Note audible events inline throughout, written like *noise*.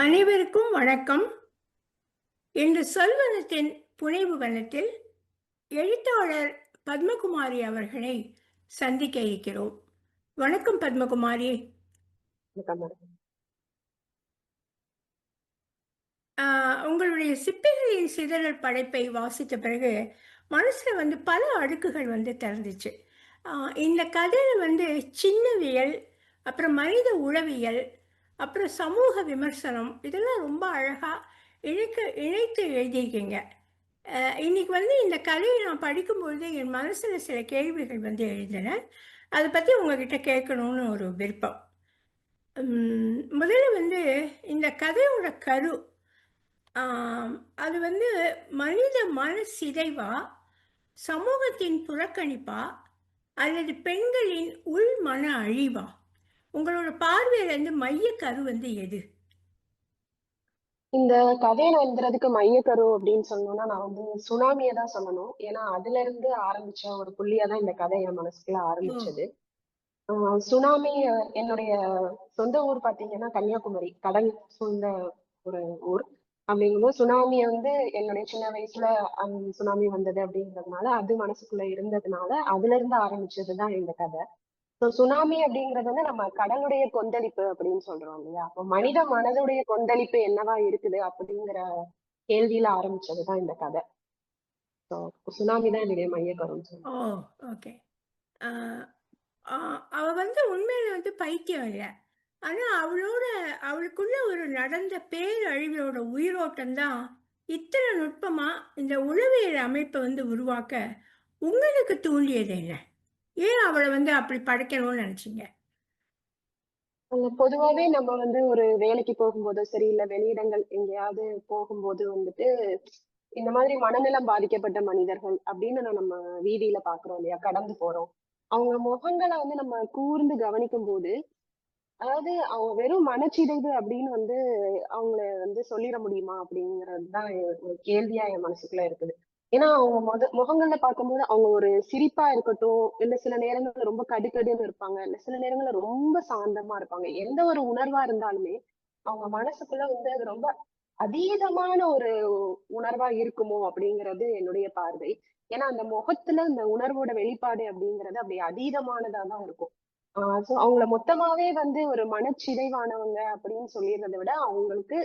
அனைவருக்கும் வணக்கம். இன்று சொல்வனத்தின் புனைவு வனத்தில் எழுத்தாளர் பத்மகுமாரி அவர்களை சந்திக்க இருக்கிறோம். வணக்கம் பத்மகுமாரி. உங்களுடைய சிப்பிகளின் சிதறல் படைப்பை வாசித்த பிறகு மனசுல வந்து பல அடுக்குகள் வந்து திறந்துச்சு. இந்த கதையில வந்து சின்னவியல் அப்புறம் மனித உளவியல் அப்புறம் சமூக விமர்சனம் இதெல்லாம் ரொம்ப அழகாக இணைக்க இணைத்து எழுதியிருக்கீங்க. இன்னைக்கு வந்து இந்த கதையை நான் படிக்கும்பொழுது என் மனசில் சில கேள்விகள் வந்து எழுதின அதை பற்றி உங்ககிட்ட கேட்கணும்னு ஒரு விருப்பம். முதல்ல வந்து இந்த கதையோட கரு அது வந்து மனித மன சிதைவா சமூகத்தின் புறக்கணிப்பா அல்லது பெண்களின் உள் மன அழிவா? உங்களோட பார்வையில இருந்து மைய கரு வந்து எது? இந்த கதையில எழுதுறதுக்கு மையக்கரு அப்படின்னு சொல்லணும்னா நான் வந்து சுனாமியை தான் சொல்லணும். ஏன்னா அதுல இருந்து ஆரம்பிச்ச ஒரு புள்ளியா தான் இந்த கதை என் மனசுக்குள்ள ஆரம்பிச்சது. சுனாமி என்னுடைய சொந்த ஊர் பாத்தீங்கன்னா கன்னியாகுமரி. கடல் சூழ்ந்த ஒரு ஊர். அப்படிங்கும்போது சுனாமியை வந்து என்னுடைய சின்ன வயசுல சுனாமி வந்தது அப்படிங்கிறதுனால அது மனசுக்குள்ள இருந்ததுனால அதுல இருந்து ஆரம்பிச்சதுதான் இந்த கதை. சுனாமி அப்படிங்கிறது வந்து நம்ம கடலுடைய கொந்தளிப்பு அப்படின்னு சொல்றோம் இல்லையா? அப்போ மனித மனதுடைய கொந்தளிப்பு என்னவா இருக்குது அப்படிங்கிற கேள்வியில ஆரம்பிச்சதுதான் இந்த கதை. ஸோ சுனாமி தான் என்னுடைய மையக்கருன்னு ஓ ஓகே அவ வந்து உண்மையில வந்து பைத்தியம் இல்லை ஆனா அவளோட அவளுக்குள்ள ஒரு நடந்த பேரழிவோட உயிரோட்டம் தான் இத்தனை நுட்பமா இந்த உளவியல் அமைப்பை வந்து உருவாக்க உங்களுக்கு தூண்டியது என்ன? ஏன் அவளை வந்து அப்படி படைக்கணும்னு நினைச்சீங்க? பொதுவாவே நம்ம வந்து ஒரு வேலைக்கு போகும்போதோ சரி இல்ல வெளியிடங்கள் எங்கேயாவது போகும்போது வந்துட்டு இந்த மாதிரி மனநலம் பாதிக்கப்பட்ட மனிதர்கள் அப்படின்னு நம்ம வீதியில பாக்குறோம் இல்லையா? கடந்து போறோம். அவங்க முகங்களை வந்து நம்ம கூர்ந்து கவனிக்கும் போது அதாவது அவங்க வெறும் மனச்சிதைவு அப்படின்னு வந்து அவங்கள வந்து சொல்லிட முடியுமா அப்படிங்கறதுதான் ஒரு கேள்வியா என் மனசுக்குள்ள இருக்குது. ஏன்னா அவங்க முத முகங்கள்ல பார்க்கும்போது அவங்க ஒரு சிரிப்பா இருக்கட்டும் இல்ல சில நேரங்கள்ல ரொம்ப கடுக்கடுன்னு இருப்பாங்க இல்ல சில நேரங்கள்ல ரொம்ப சாந்தமா இருப்பாங்க. எந்த ஒரு உணர்வா இருந்தாலுமே அவங்க மனசுக்குள்ள வந்து அது ரொம்ப அதீதமான ஒரு உணர்வா இருக்குமோ அப்படிங்கிறது என்னுடைய பார்வை. ஏன்னா அந்த முகத்துல அந்த உணர்வோட வெளிப்பாடு அப்படிங்கிறது அப்படி அதீதமானதா தான் இருக்கும். ஆஹ் சோ அவங்கள மொத்தமாவே வந்து ஒரு மனச்சிதைவானவங்க அப்படின்னு சொல்லிடுறதை விட அவங்களுக்கு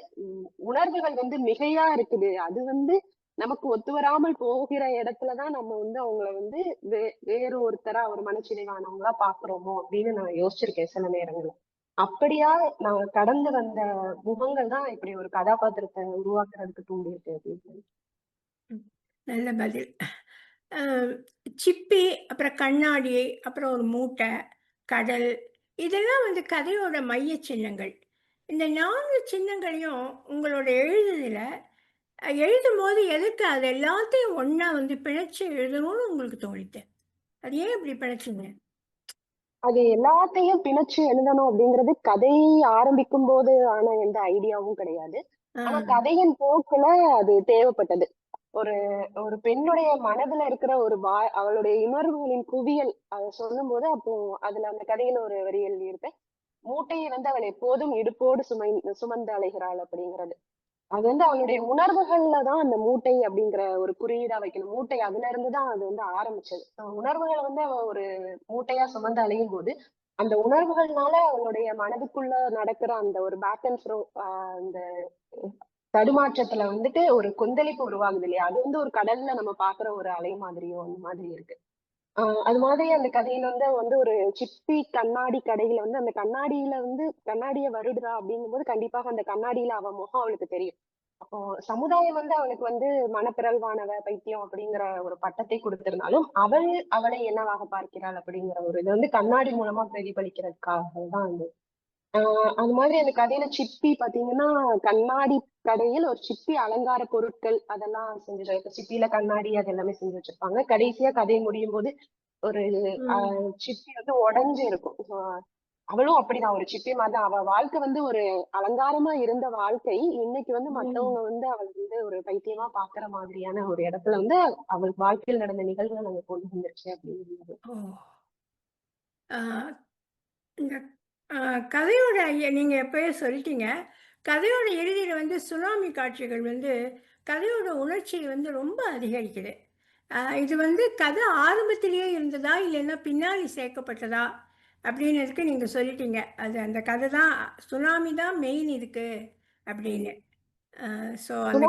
உணர்வுகள் வந்து மிகையா இருக்குது. அது வந்து நமக்கு ஒத்து வராமல் போகிற இடத்துலதான் நம்ம வந்து அவங்கள வந்து வே வேறு ஒருத்தரா ஒரு மனச்சிதைவானவங்களா பாக்குறோமோ அப்படின்னு நான் யோசிச்சிருக்கேன் சில நேரங்கள்ல. அப்படியா நான் கடந்து வந்த முகங்கள் தான் இப்படி ஒரு கதாபாத்திரத்தை உருவாக்குறதுக்கு தூண்டியிருக்கு அப்படின்னு. நல்ல பதில். சிப்பி அப்புறம் கண்ணாடி அப்புறம் ஒரு மூட்டை கடல் இதெல்லாம் வந்து கதையோட மைய சின்னங்கள். இந்த நான்கு சின்னங்களையும் உங்களோட எழுதுதில் அஹ், எழுதும் போது எதுக்கு அது எல்லாத்தையும் ஒண்ணா வந்து பிணைச்சு எழுதணும்னு உங்களுக்கு தோணித்து அது ஏன் இப்படி பிணைச்சிங்க? அது எல்லாத்தையும் பிணைச்சு எழுதணும் அப்படிங்கிறது கதை ஆரம்பிக்கும் போது ஆன எந்த ஐடியாவும் கிடையாது. ஆனா கதையின் போக்குல அது தேவைப்பட்டது. ஒரு ஒரு பெண்ணுடைய மனதுல இருக்கிற ஒரு வா அவளுடைய உணர்வுகளின் குவியல் அதை சொல்லும் போது அப்போ அதுல அந்த கதையில ஒரு வரி எழுதியிருப்பேன். மூட்டையை வந்து அவள் எப்போதும் இடுப்போடு சுமை சுமந்து அலைகிறாள் அப்படிங்கிறது. அது வந்து அவளுடைய உணர்வுகள்ல தான் அந்த மூட்டை அப்படிங்கிற ஒரு குறியீடா வைக்கணும். மூட்டை அதுல இருந்து தான் அது வந்து ஆரம்பிச்சது. உணர்வுகளை வந்து அவ ஒரு மூட்டையா சுமந்து அலையும் போது அந்த உணர்வுகள்னால அவளுடைய மனதுக்குள்ள நடக்கிற அந்த ஒரு பேக் அண்ட் ஃப்ரோ அந்த தடுமாற்றத்துல வந்துட்டு ஒரு கொந்தளிப்பு உருவாகுது இல்லையா? அது வந்து ஒரு கடல்ல நம்ம பாக்குற ஒரு அலை மாதிரியோ அந்த மாதிரி இருக்கு. அது மாதிரி அந்த கதையில வந்து வந்து ஒரு சிப்பி கண்ணாடி கடையில வந்து அந்த கண்ணாடியில வந்து கண்ணாடிய வருடுறா அப்படிங்கும்போது கண்டிப்பாக அந்த கண்ணாடியில அவ முகம் அவளுக்கு தெரியும். அப்போ சமுதாயம் வந்து அவளுக்கு வந்து மனப்பிறழ்வானவ பைத்தியம் அப்படிங்கிற ஒரு பட்டத்தை கொடுத்திருந்தாலும் அவள் அவளை என்னவாக பார்க்கிறாள் அப்படிங்கிற ஒரு இது வந்து கண்ணாடி மூலமா பிரதிபலிக்கிறதுக்காக தான் அது ஆஹ் அது மாதிரி அந்த கதையில சிப்பி பாத்தீங்கன்னா கண்ணாடி கடையில் ஒரு சிப்பி அலங்கார பொருட்கள் அதெல்லாம் செஞ்சு இப்ப சிப்பியில கண்ணாடி அது எல்லாமே செஞ்சு வச்சிருப்பாங்க. கடைசியா கதை முடியும் போது ஒரு சிப்பி வந்து உடைஞ்சு இருக்கும். அவளும் அப்படிதான். ஒரு சிப்பி மாதிரி. அவ வாழ்க்கை வந்து ஒரு அலங்காரமா இருந்த வாழ்க்கை. இன்னைக்கு வந்து. மத்தவங்க வந்து அவள் வந்து ஒரு பைத்தியமா பாக்குற மாதிரியான ஒரு இடத்துல வந்து அவள் வாழ்க்கையில் நடந்த நிகழ்வுகள் அங்க கொண்டு வந்துருச்சு அப்படிங்கிறது. கதையோட ஐய- நீங்க எப்பயே சொல்லிட்டீங்க. கதையோட இறுதியில வந்து சுனாமி காட்சிகள் வந்து கதையோட உணர்ச்சிய வந்து ரொம்ப அதிகரிக்குது. இது வந்து கதை ஆரம்பத்திலேயே இருந்ததா? இல்லன்னா பின்னாடி சேர்க்கப்பட்டதா? அப்படின்னதுக்கு நீங்க சொல்லிட்டீங்க. அது அந்த கதை தான் சுனாமி தான் மெயின் இதுக்கு அப்படின்னு. ஸோ அந்த.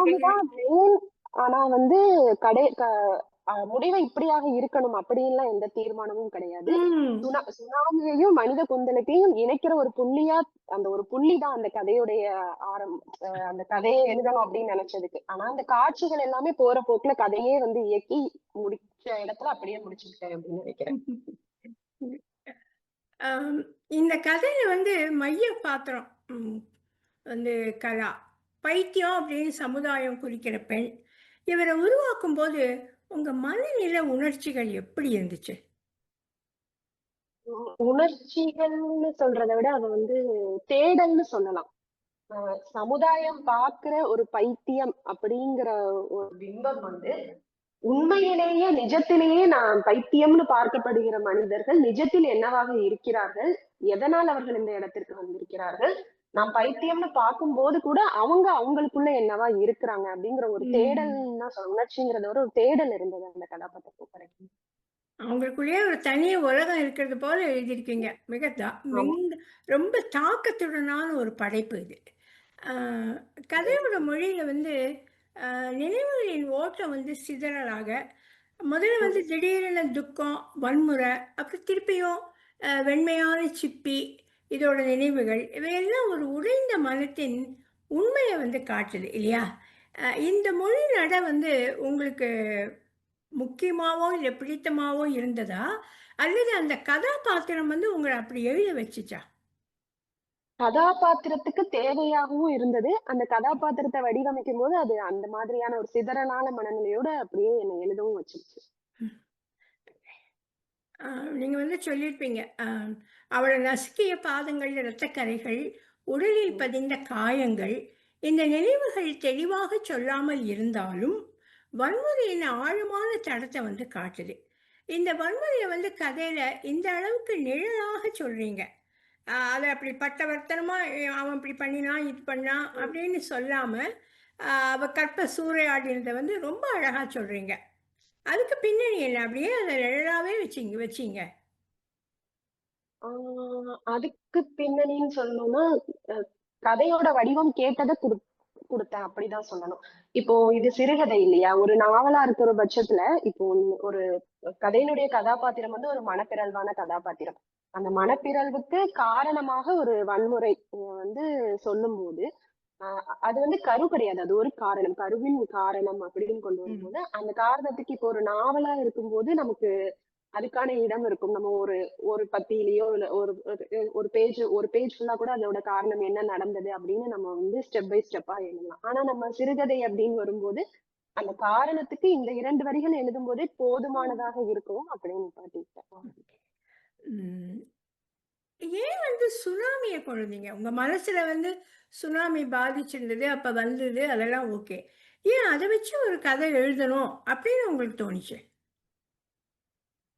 ஆனா வந்து கடை முடிவு இப்படியாக இருக்கணும் அப்படின்லாம் எந்த தீர்மானமும் கிடையாது. சுனாமியையும், மனித கொந்தளிப்பையும் இணைக்கிற ஒரு புள்ளியா அந்த ஒரு புள்ளி தான் அந்த கதையுடைய ஆரம் அந்த கதைய எழுதணும் அப்படின்னு நெனச்சதுக்கு. ஆனா அந்த காட்சிகள் எல்லாமே போற போக்குல கதையே வந்து இயக்கி முடிச்ச இடத்துல அப்படியே முடிச்சுக்கிட்டேன் அப்படின்னு நெனைக்கிறேன். *laughs* இந்த கதையில வந்து மைய பாத்திரம் வந்து கலா. பைத்தியம் அப்படின்னு சமுதாயம் குறிக்கிற பெண். இவர உருவாக்கும்போது உங்க மனநிலை உணர்ச்சிகள் எப்படி இருந்துச்சு? உணர்ச்சிகள்னு சொல்றதை விட அது வந்து தேடல்னு சொல்லலாம். சமுதாயம் பார்க்கிற ஒரு பைத்தியம் அப்படிங்கிற ஒரு பிம்பம் வந்து உண்மையிலேயே நிஜத்திலேயே நான் பைத்தியம்னு பார்க்கப்படுகிற மனிதர்கள் நிஜத்தில் என்னவாக இருக்கிறார்கள்? எதனால் அவர்கள் இந்த இடத்திற்கு வந்திருக்கிறார்கள்? நாம் பைத்தியம்னு பார்க்கும்போது கூட அவங்க அவங்களுக்குள்ள என்னவா இருக்கிறாங்க? அப்படிங்கிற ஒரு தேடல். தான் சொல்ல உணர்ச்சிங்கிறத ஒரு தேடல் இருந்தது அந்த கதாபாத்திரத்துக்கு கிடைக்கும். அவங்களுக்குள்ளேயே ஒரு தனி உலகம் இருக்கிறது போல எழுதியிருக்கீங்க. மிக ரொம்ப தாக்கத்துடனான ஒரு படைப்பு இது. கதையோட மொழியில வந்து நினைவுகளின் ஓட்டம் வந்து சிதறலாக, முதல்ல வந்து. திடீரென துக்கம், வன்முறை, அப்புறம் திருப்பியும் வெண்மையான சிப்பி, இதோட நினைவுகள், இவையெல்லாம் ஒரு உறைந்த மனத்தின் உண்மையை வந்து காட்டுது இல்லையா? இந்த மொழி நட வந்து உங்களுக்கு முக்கியமாகவோ இல்லை பிடித்தமாகவோ இருந்ததா? அல்லது அந்த கதாபாத்திரம் வந்து உங்களை அப்படி எழுத வச்சுச்சா? கதாபாத்திரத்துக்கு தேவையாகவும் இருந்தது. அந்த கதாபாத்திரத்த வடிவமைக்கும்போது, அது அந்த மாதிரியான ஒரு சிதறலான மனநிலையோட அப்படியே என்னை எழுதவும் வச்சுருச்சு. ம். அ நீங்க வந்து சொல்லியிருப்பீங்க. அவள நசுக்கிய பாதங்கள்ல இரத்தக்கறைகள், உடலில். பதிந்த காயங்கள், இந்த நினைவுகள் தெளிவாகச் சொல்லாமல் இருந்தாலும், வன்முறையின் ஆழமான தடத்த வந்து காட்டுது. இந்த வன்முறைய வந்து கதையில இந்த அளவுக்கு நிழலாகச் சொல்றீங்க. அ அத அப்படி பட்டவர்த்தனமா எ அவன் இப்படி பண்ணினான், இது பண்ணான். அப்படின்னு சொல்லாம, அ அவ கற்ப சூறையாடினத வந்து ரொம்ப அழகா சொல்றீங்க. அதுக்கு பின்னணி என்ன? அப்படியே அதை நிழலாவே வச்சிங்க வச்சீங்க. அதுக்கு பின்னணின்னு சொல்லணும்னா, கதையோட வடிவம் கேட்டதை குடு கொடுத்தேன் அப்படிதான் சொல்லணும். இப்போ இது சிறுகதை இல்லையா? ஒரு நாவலா இருக்கிற பட்சத்துல, இப்போ ஒரு கதையினுடைய கதாபாத்திரம் வந்து ஒரு மனப்பிறழ்வான கதாபாத்திரம். அந்த மனப்பிறழ்வுக்கு காரணமாக ஒரு வன்முறை வந்து வந்து சொல்லும்போது, அ அது வந்து கரு கிடையாது. அது ஒரு காரணம். கருவின் காரணம் அப்படின்னு கொண்டு. வரும்போது, அந்த காரணத்துக்கு இப்போ ஒரு நாவலா இருக்கும்போது நமக்கு அதுக்கான இடம் இருக்கும். நம்ம ஒரு ஒரு பத்தியிலயோ, இல்ல ஒரு ஒரு பேஜ் ஒரு பேஜ் ஃபுல்லா கூட அதோட காரணம் என்ன நடந்தது அப்படின்னு நம்ம வந்து ஸ்டெப் பை ஸ்டெப்பா எழுதலாம். ஆனா நம்ம சிறுகதை அப்படின்னு வரும்போது, அந்த காரணத்துக்கு இந்த 2 வரிகள் எழுதும்போதே போதுமானதாக இருக்கும் அப்படின்னு காட்டிட்டேன். ஏன் வந்து சுனாமிய கொண்டு உங்க மனசுல வந்து சுனாமி பாதிச்சிருந்தது, அப்ப வந்தது அதெல்லாம் ஓகே. ஏன் அத வச்சு ஒரு கதை எழுதணும் அப்படின்னு உங்களுக்கு தோணுச்சு?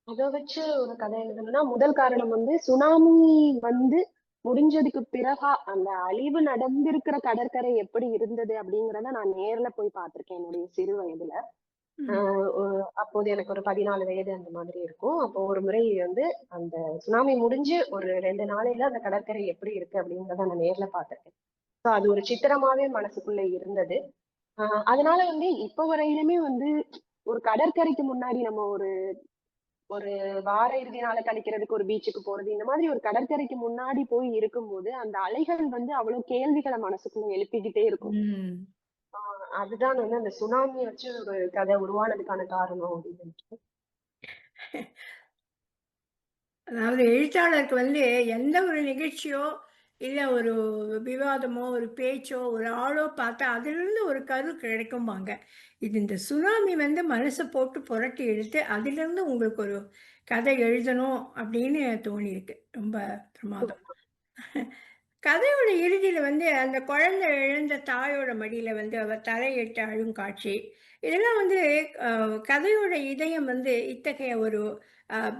அத வச்சு ஒரு கதை எழுதணும்னா, முதல் காரணம் வந்து சுனாமி வந்து முடிஞ்சதுக்கு பிறகா அந்த அழிவு நடந்திருக்கிற கடற்கரை எப்படி இருந்தது அப்படிங்கிறத நான் நேர்ல போய் பார்த்திருக்கேன் என்னுடைய சிறு வயதுல. அப்போது எனக்கு ஒரு 14 வயது அந்த மாதிரி இருக்கும். அப்போ ஒரு முறை வந்து அந்த சுனாமி முடிஞ்சு ஒரு 2 நாளையில அந்த கடற்கரை எப்படி இருக்கு அப்படிங்கிறத நான் நேர்ல பார்த்திருக்கேன். ஸோ அது ஒரு சித்திரமாவே மனசுக்குள்ள இருந்தது. அ அதனால வந்து இப்ப வரையிலுமே வந்து ஒரு கடற்கரைக்கு முன்னாடி நம்ம ஒரு ஒரு வார இறுதி நாள கழிக்கிறதுக்கு ஒரு பீச்சுக்கு போறது, இந்த மாதிரி ஒரு கடற்கரைக்கு முன்னாடி போய் இருக்கும்போது, அந்த அலைகள் வந்து அவ்வளவு கேள்விகள மனசுக்குள்ள எழுப்பிக்கிட்டே இருக்கும். அதுதான் வந்து அந்த சுனாமிய வச்சு ஒரு கதை உருவானதுக்கான காரணம் அப்படின்னு. அதாவது எழுத்தாளருக்கு வந்து எந்த ஒரு நிகழ்ச்சியோ, இல்ல ஒரு விவாதமோ, ஒரு பேச்சோ, ஒரு ஆளோ பார்த்தா அதிலிருந்து ஒரு கரு கிடைக்கும்பாங்க. இது இந்த சுனாமி வந்து மனச போட்டு புரட்டி எடுத்து, அதிலிருந்து உங்களுக்கு ஒரு கதை எழுதணும் அப்படின்னு தோணியிருக்கு. ரொம்ப பிரமாதம். கதையோட இறுதியில வந்து அந்த குழந்தை இழந்த தாயோட மடியில வந்து அவ தலையிட்டு அழும் காட்சி. இதெல்லாம் வந்து கதையோட இதயம் வந்து இத்தகைய ஒரு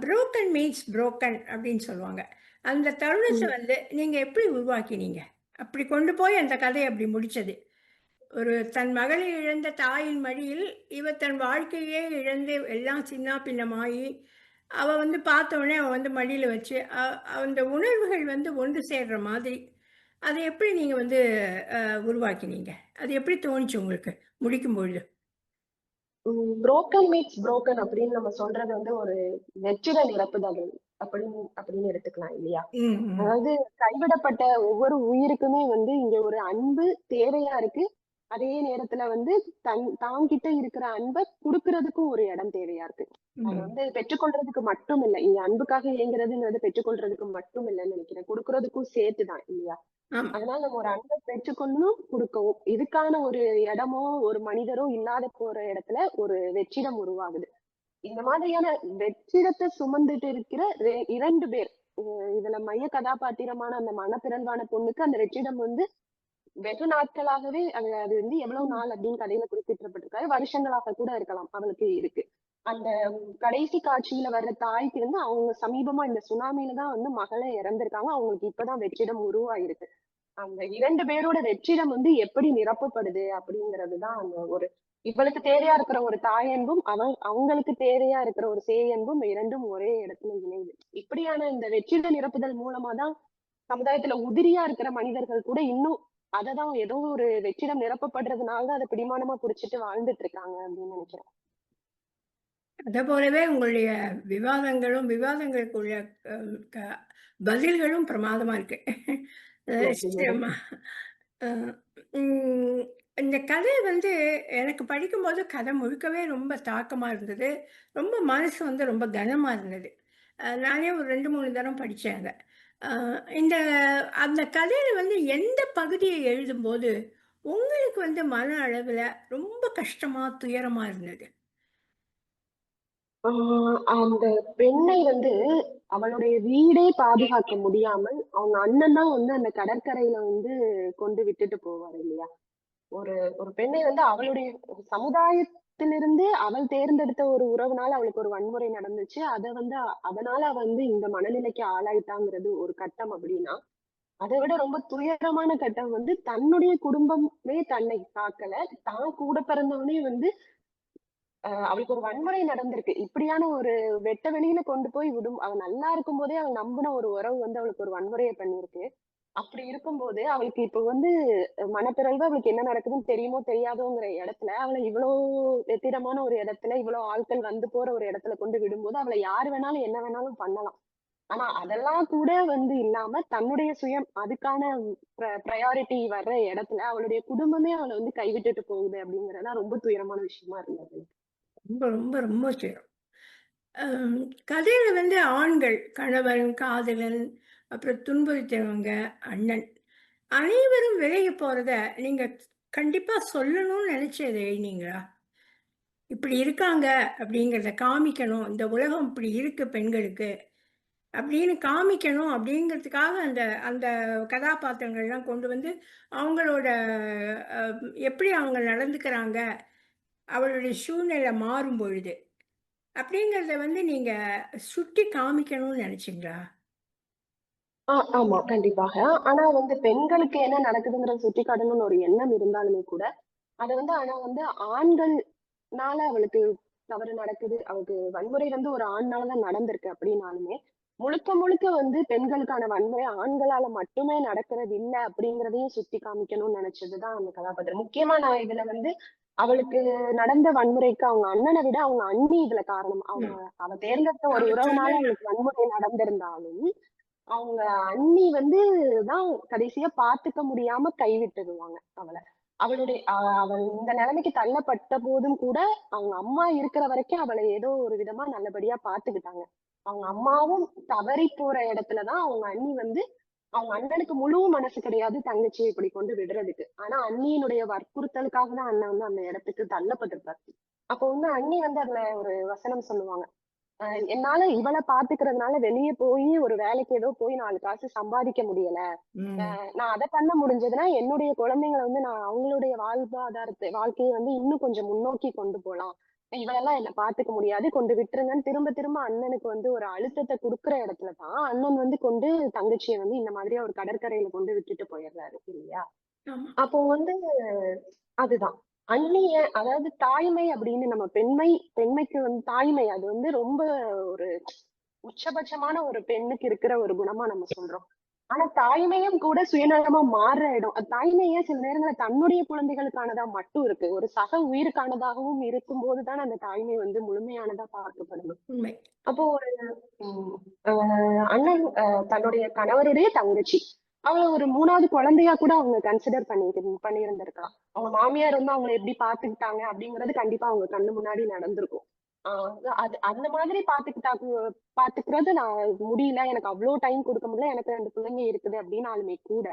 புரோக்கன் மீன்ஸ் புரோக்கன் அப்படின்னு சொல்லுவாங்க. அந்த தருணத்த. வந்து நீங்க எப்படி உருவாக்கினீங்க? அப்படி கொண்டு போய் அந்த கதை அப்படி முடிச்சது. ஒரு தன் மகளை இழந்த தாயின் மடியில், இவ தன் வாழ்க்கையே இழந்து எல்லாம் சின்னா பின்னமாயி, அவ வந்து பார்த்தோனே அவ வந்து மடியில வச்சு, அந்த உணர்வுகள் வந்து ஒன்று சேர்ற மாதிரி, அத எப்படி நீங்க வந்து உருவாக்கினீங்க? அது எப்படி தோணுச்சு உங்களுக்கு முடிக்கும்பொழுது? ம் புரோக்கன் மீட்ஸ் புரோக்கன் அப்படின்னு நம்ம சொல்றது வந்து ஒரு வெற்றிட நிரப்புதல் அப்படின்னு அப்படின்னு எடுத்துக்கலாம் இல்லையா? அதாவது கைவிடப்பட்ட ஒவ்வொரு உயிருக்குமே வந்து இங்க ஒரு அன்பு தேவையா இருக்கு. அதே நேரத்துல வந்து தன் தான்கிட்ட இருக்கிற அன்ப குடுக்குறதுக்கும் ஒரு இடம் தேவையா இருக்கு. அது. வந்து பெற்றுக்கொள்றதுக்கு மட்டும் இல்ல. இங்க அன்புக்காக ஏங்குறதுங்கிறது பெற்றுக்கொள்றதுக்கு மட்டும் இல்லன்னு நெனைக்கிறேன். குடுக்குறதுக்கும் சேர்த்து தான் இல்லையா? அதனால நம்ம ஒரு அன்ப பெற்றுக்கொள்ளணும், குடுக்கவும். இதுக்கான ஒரு இடமோ, ஒரு மனிதரோ இல்லாத போற இடத்துல ஒரு வெற்றிடம் உருவாகுது. இந்த மாதிரியான வெற்றிடத்த சுமந்துட்டு இருக்கிற 2 பேர். இதுல மைய கதாபாத்திரமான அந்த மனப்பிறழ்வான பொண்ணுக்கு அந்த வெற்றிடம் வந்து வெகு நாட்களாகவே அது அது வந்து எவ்வளவு நாள் அப்படின்னு கதையில குறிப்பிட்டிருப்பட்டிருக்காது. வருஷங்களாக கூட இருக்கலாம். அவளுக்கு இருக்கு. அந்த கடைசி காட்சியில வர்ற தாய்க்கு வந்து அவங்க சமீபமா இந்த சுனாமில தான் வந்து மகளை இறந்திருக்காங்க. அவங்களுக்கு இப்பதான் வெற்றிடம் உருவாயிருக்கு. அந்த இரண்டு பேரோட வெற்றிடம் வந்து எப்படி நிரப்பப்படுது அப்படிங்கிறது தான் அந்த ஒரு இவளுக்கு தேவையா இருக்கிற ஒரு தாயன்பும், அவன் அவங்களுக்கு தேவையா இருக்கிற ஒரு சேயன்பும் இரண்டும் ஒரே இடத்துல இணையுது. இப்படியான இந்த வெற்றிட நிரப்புதல் மூலமா தான் சமுதாயத்துல உதிரியா இருக்கிற மனிதர்கள் கூட இன்னும் அததான் ஏதோ ஒரு வெற்றிடம் நிரப்பப்படுறதுனால தான் அத பிடிமானமா புடிச்சுட்டு வாழ்ந்துட்டு இருக்காங்க அப்படின்னு நினைக்கிறேன். அத போலவே உங்களுடைய விவாதங்களும், விவாதங்களுக்குள்ள பதில்களும் பிரமாதமா இருக்கு. இந்த கதை வந்து எனக்கு படிக்கும்போது கதை முழுக்கவே ரொம்ப தாக்கமா இருந்தது. ரொம்ப மனசு வந்து ரொம்ப கனமா இருந்தது. நானே ஒரு 2, 3 தரம் படிச்சேன் அத. இந்த அந்த கதையில வந்து எந்த பகுதியை எழுதும்போது, உங்களுக்கு வந்து மன அளவுல ரொம்ப கஷ்டமா, துயரமா இருந்தது? அந்த பெண்ணை வந்து அவளுடைய வீடே பாதுகாக்க முடியாமல், அவங்க அண்ணன் தான் வந்து அந்த கடற்கரையில வந்து கொண்டு விட்டுட்டு போவாரு இல்லையா? ஒரு ஒரு பெண்ணை வந்து அவளுடைய சமுதாய இருந்து அவள் தேர்ந்தெடுத்த ஒரு உறவுனால அவளுக்கு ஒரு வன்முறை நடந்துச்சு. அத வந்து அதனால அவ வந்து இந்த மனநிலைக்கு ஆளாயிட்டாங்கிறது ஒரு கட்டம் அப்படின்னா, அதை விட ரொம்ப துயரமான கட்டம் வந்து தன்னுடைய குடும்பமே தன்னை காக்கல. தான் கூட பிறந்தவனே வந்து அவளுக்கு ஒரு வன்முறை நடந்திருக்கு. இப்படியான ஒரு வெட்ட வெளியில கொண்டு போய் விடும் அவ நல்லா இருக்கும் போதே அவ நம்புன ஒரு உறவு வந்து அவளுக்கு ஒரு வன்முறையை பண்ணியிருக்கு. அப்படி இருக்கும்போது, அவளுக்கு இப்ப வந்து மனப்பிறழ்வு அவளுக்கு என்ன நடக்குதுன்னு தெரியுமோ, தெரியாதோங்கிற இடத்துல, அவளை இவ்வளவு வெத்திடமான ஒரு இடத்துல, இவ்வளவு ஆட்கள் வந்து போற ஒரு இடத்துல கொண்டு விடும்போது, அவளை யார் வேணாலும், என்ன வேணாலும் பண்ணலாம். ஆனா, அதெல்லாம் கூட வந்து இல்லாம, தன்னுடைய சுயம் அதுக்கான ப்ரையாரிட்டி வர்ற இடத்துல, அவளுடைய குடும்பமே அவளை வந்து கைவிட்டுட்டு போகுது அப்படிங்கிறது ரொம்ப துயரமான விஷயமா இருந்தது. ரொம்ப, ரொம்ப, ரொம்ப துயரம். கதையில வந்து ஆண்கள், கணவன், காதலன், அப்புறம் துன்புறுத்தவங்க அண்ணன் அனைவரும் விலகி போறத நீங்க கண்டிப்பா சொல்லணும்னு நெனச்சு அத எழுதினீங்களா? இப்படி இருக்காங்க அப்படிங்கிறத காமிக்கணும். இந்த உலகம் இப்படி இருக்கு பெண்களுக்கு. அப்படின்னு காமிக்கணும் அப்படிங்கிறதுக்காக அந்த அந்த கதாபாத்திரங்கள்லாம் கொண்டு வந்து அவங்களோட எப்படி அவங்க நடந்துக்கிறாங்க, அவளுடைய சூழ்நிலை மாறும் பொழுது. அப்படிங்கிறத வந்து நீங்க சுட்டி காமிக்கணும்னு நினைச்சீங்களா ஆ, ஆமா. கண்டிப்பாக. ஆனா வந்து பெண்களுக்கு என்ன நடக்குதுங்கிறத சுட்டிக்காட்டணும்னு ஒரு எண்ணம் இருந்தாலுமே கூட, அது வந்து ஆனா வந்து ஆண்கள்னால அவளுக்கு தவறு நடக்குது. அவளுக்கு வன்முறை வந்து ஒரு ஆண்னால தான் நடந்திருக்கு அப்படின்னாலுமே, முழுக்க முழுக்க வந்து பெண்களுக்கான வன்முறை ஆண்களால மட்டுமே நடக்கிறது இல்ல அப்படிங்கிறதையும் சுட்டி காமிக்கணும்னு நெனச்சது தான் அந்த கதாபாத்திரம். முக்கியமா நான் இதுல வந்து அவளுக்கு நடந்த வன்முறைக்கு அவங்க அண்ணன விட அவங்க அண்ணி இதுல காரணம். அவங்க. அவ தேர்ந்தெடுத்த ஒரு உறவுனால. அவளுக்கு வன்முறை நடந்திருந்தாலும், அவங்க அண்ணி வந்து தான் கடைசியா பாத்துக்க முடியாம கைவிட்டுருவாங்க அவள. அவளுடைய அவள் இந்த நிலைமைக்கு தள்ளப்பட்ட போதும் கூட, அவங்க அம்மா இருக்கிற வரைக்கும் அவள ஏதோ ஒரு விதமா நல்லபடியா பாத்துக்கிட்டாங்க. அவங்க அம்மாவும் தவறி போற இடத்துல தான் அவங்க அண்ணி வந்து அவங்க அண்ணனுக்கு முழு மனசு கிடையாது தங்கச்சிய இப்படி கொண்டு விடுறதுக்கு. ஆனா அண்ணியினுடைய வற்புறுத்தலுக்காக தான் அண்ணன் வந்து அந்த இடத்துக்கு தள்ளப்பட்டிருப்பாரு. அப்போ வந்து அண்ணி வந்து அதுல ஒரு வசனம் சொல்லுவாங்க. என்னால இவள பாத்துக்கிறதுனால வெளிய போயி ஒரு வேலைக்கு ஏதோ போய் 4 காசு சம்பாதிக்க முடியல. நான் அத பண்ண முடிஞ்சதுன்னா, என்னுடைய குழந்தைங்கள வந்து நான் அவங்களுடைய வாழ்வாதாரத்த வாழ்க்கைய வந்து இன்னும் கொஞ்சம் முன்னோக்கி கொண்டு போலாம். இவளெல்லாம் என்ன பாத்துக்க முடியாது. கொண்டு விட்டுருங்கன்னு திரும்ப திரும்ப அண்ணனுக்கு வந்து ஒரு அழுத்தத்தை குடுக்குற இடத்துல தான் அண்ணன் வந்து கொண்டு தங்கச்சியை வந்து இந்த மாதிரியா ஒரு கடற்கரையில கொண்டு விட்டுட்டு போயிடுறாரு இல்லையா. அப்போ வந்து அதுதான். அந்நிய அதாவது தாய்மை அப்படின்னு நம்ம பெண்மை பெண்மைக்கு வந்து தாய்மை அது வந்து ரொம்ப ஒரு உச்சபட்சமான ஒரு பெண்ணுக்கு இருக்கிற ஒரு குணமா நம்ம சொல்றோம். ஆனா தாய்மையும் கூட சுயநலமா மாறுற இடம். தாய்மையே சில நேரங்கள்ல தன்னுடைய குழந்தைகளுக்கானதா மட்டும் இருக்கு. ஒரு சக உயிருக்கானதாகவும் இருக்கும்போது தான் அந்த தாய்மை வந்து முழுமையானதா பார்க்கப்படணும். அப்போ ஒரு அண்ணன் தன்னுடைய கணவருடைய தங்கச்சி. அவள ஒரு மூணாவது குழந்தையா கூட அவங்க கன்சிடர் பண்ணி பண்ணியிருந்திருக்கலாம். அவங்க மாமியார் வந்து அவங்களை எப்படி பாத்துக்கிட்டாங்க அப்படிங்கறது கண்டிப்பா அவங்க கண்ணு முன்னாடி நடந்திருக்கும். அது அந்த மாதிரி பாத்துக்கிட்டா பாத்துக்கிறது நான் முடியல. எனக்கு அவ்வளவு டைம் கொடுக்க முடியல. எனக்கு ரெண்டு பிள்ளைங்க இருக்குது அப்படின்னாலுமே கூட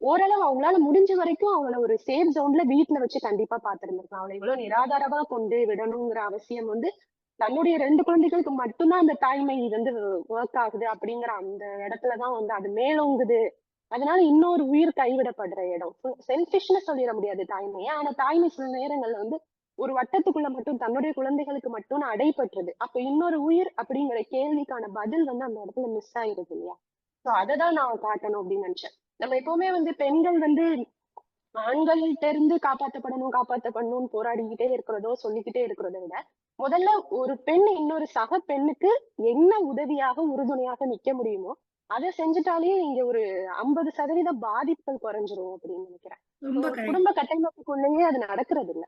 ஓரளவு அவங்களால முடிஞ்ச வரைக்கும் அவங்கள ஒரு சேஃப் ஜோன்ல வீட்டுல வச்சு கண்டிப்பா பாத்துருந்திருக்கலாம். அவளை இவ்வளவு நிராதாரமா கொண்டு விடணுங்கிற அவசியம் வந்து தன்னுடைய ரெண்டு குழந்தைகளுக்கு மட்டும்தான் அந்த தாய்மை வந்து ஒர்க் ஆகுது அப்படிங்கிற அந்த இடத்துலதான் வந்து அது மேலோங்குது. அதனால இன்னொரு உயிர் கைவிடப்படுற இடம். செல்ஃபிஷ்னு சொல்லிட முடியாது தாய்மையை ஆனா தாய்மை சில நேரங்கள்ல வந்து ஒரு வட்டத்துக்குள்ள மட்டும் தன்னுடைய குழந்தைகளுக்கு மட்டும் அடைபட்டுறது அப்ப இன்னொரு உயிர் அப்படிங்கிற கேள்விக்கான பதில் வந்து அந்த இடத்துல மிஸ் ஆயிருது இல்லையா? சோ அததான் நான் காட்டணும் அப்படின்னு நினைச்சேன். நம்ம எப்பவுமே வந்து பெண்கள் வந்து ஆண்கள்கிட்ட இருந்து காப்பாத்தப்படணும் காப்பாத்தப்படணும்னு போராடிக்கிட்டே இருக்கிறதோ சொல்லிக்கிட்டே இருக்கிறத விட முதல்ல ஒரு பெண் இன்னொரு சக பெண்ணுக்கு என்ன உதவியாக உறுதுணையாக நிக்க முடியுமோ அதை செஞ்சுட்டாலே இங்க ஒரு ஐம்பது சதவீத பாதிப்புகள் குறைஞ்சிரும் அப்படின்னு நினைக்கிறேன். குடும்ப கட்டமைப்புக்குள்ளேயே அது நடக்கிறது இல்ல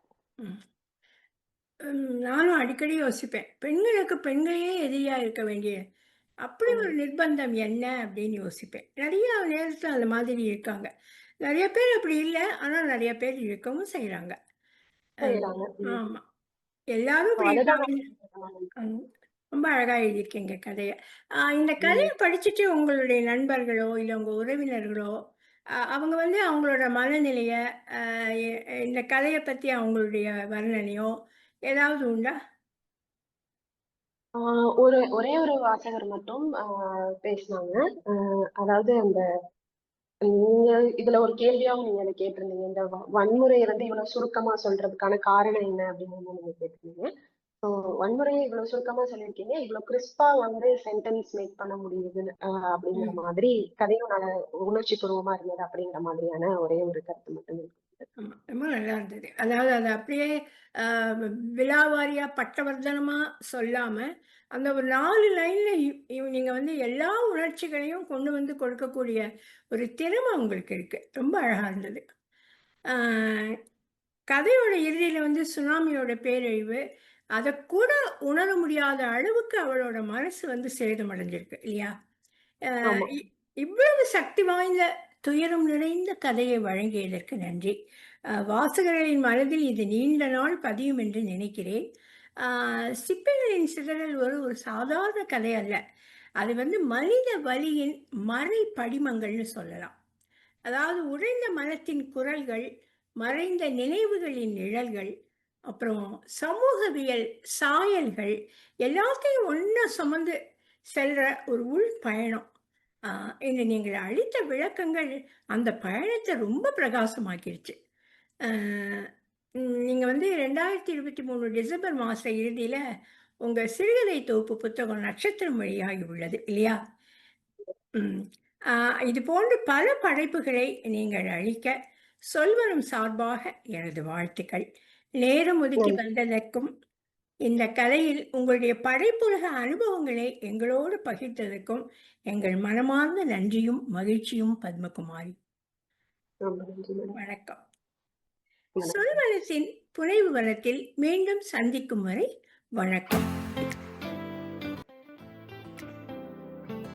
நானும் அடிக்கடி யோசிப்பேன். பெண்களுக்கு பெண்களே எதிரியா இருக்க வேண்டிய அப்படி ஒரு. நிர்பந்தம் என்ன அப்படின்னு யோசிப்பேன். நிறைய நேரத்துல அந்த மாதிரி இருக்காங்க. நிறைய பேர் அப்படி இல்ல. ஆனா நிறைய பேர் இருக்கவும் உம் ஆமா. எல்லாரும். ரொம்ப அழகா எழுதியிருக்கீங்க கதைய. இந்த கதைய படிச்சுட்டு உங்களுடைய நண்பர்களோ, இல்ல உங்க உறவினர்களோ, அவங்க வந்து அவங்களோட மனநிலைய, இந்த கதைய பத்தி அவங்களுடைய வர்ணனையோ ஏதாவது உண்டா? ஒரு ஒரே ஒரு வாசகர் மட்டும் பேசினாங்க அதாவது அந்த நீங்க இதுல ஒரு கேள்வியாவும் நீங்க அதை கேட்டிருந்தீங்க இந்த வ- வன்முறையை வந்து இவ்வளவு சுருக்கமா சொல்றதுக்கான காரணம் என்ன அப்படின்னு நீங்க கேட்டிருந்தீங்க ஸோ வன்முறையை இவ்வளவு சுருக்கமா சொல்லியிருக்கீங்க இவ்வளவு கிறிஸ்பா வந்து சென்டென்ஸ் மேக் பண்ண முடியுது அப்படிங்கிற. மாதிரி கதையும் நல்ல உணர்ச்சி பூர்வமா இருந்தது அப்படிங்கிற மாதிரியான ஒரே ஒரு கருத்து மட்டும் இருக்கு. ஆமா. ரொம்ப நல்லா இருந்தது. அதாவது அத அப்படியே அ விலாவாரியா பட்டவர்த்தனமா சொல்லாம, அந்த ஒரு 4 லைன்ல இவ் நீங்க வந்து எல்லா உணர்ச்சிகளையும் கொண்டு வந்து கொடுக்கக்கூடிய ஒரு திறமை உங்களுக்கு இருக்கு. ரொம்ப அழகா இருந்தது. ஆ கதையோட இறுதியில வந்து சுனாமியோட பேரழிவு, அதக்கூட உணர முடியாத அளவுக்கு அவளோட மனசு வந்து சேதமடைஞ்சிருக்கு இல்லையா? ஆமா இ இவ்வளவு சக்தி வாய்ந்த, துயரம் நிறைந்த கதையை வழங்கியதற்கு நன்றி. வாசகர்களின் மனதில் இது நீண்ட நாள் பதியும் என்று நினைக்கிறேன். சிப்பிகளின் சிதறல் ஒரு ஒரு சாதாரண கதை அல்ல. அது வந்து மனித வழியின் மறை படிமங்கள்னு சொல்லலாம். அதாவது உடைந்த மனத்தின் குரல்கள், மறைந்த நினைவுகளின் நிழல்கள், அப்புறம் சமூகவியல் சாயல்கள் எல்லாத்தையும் ஒன்று சுமந்து செல்ற ஒரு உள் பயணம். இன்று நீங்கள் அளித்த விளக்கங்கள் அந்த பயணத்தை ரொம்ப பிரகாசமாக்கிருச்சு. அ ம் நீங்க வந்து 2023 டிசம்பர் மாச இறுதியில உங்க சிறுகதை தொகுப்பு புத்தகம் நட்சத்திரம் வெளியாகி உள்ளது இல்லையா? இது போன்ற பல படைப்புகளை நீங்கள் அளிக்க சொல்வனம் சார்பாக எனது வாழ்த்துக்கள். நேரம் ஒதுக்கி. வந்ததற்கும், இந்த கதையில் உங்களுடைய படைப்புலக அனுபவங்களை எங்களோடு பகிர்ந்ததற்கும் எங்கள் மனமார்ந்த நன்றியும், மகிழ்ச்சியும் பத்மகுமாரி. வணக்கம். வணக்கம் சொல்வனத்தின் புனைவு வனத்தில் மீண்டும் சந்திக்கும் வரை வணக்கம்.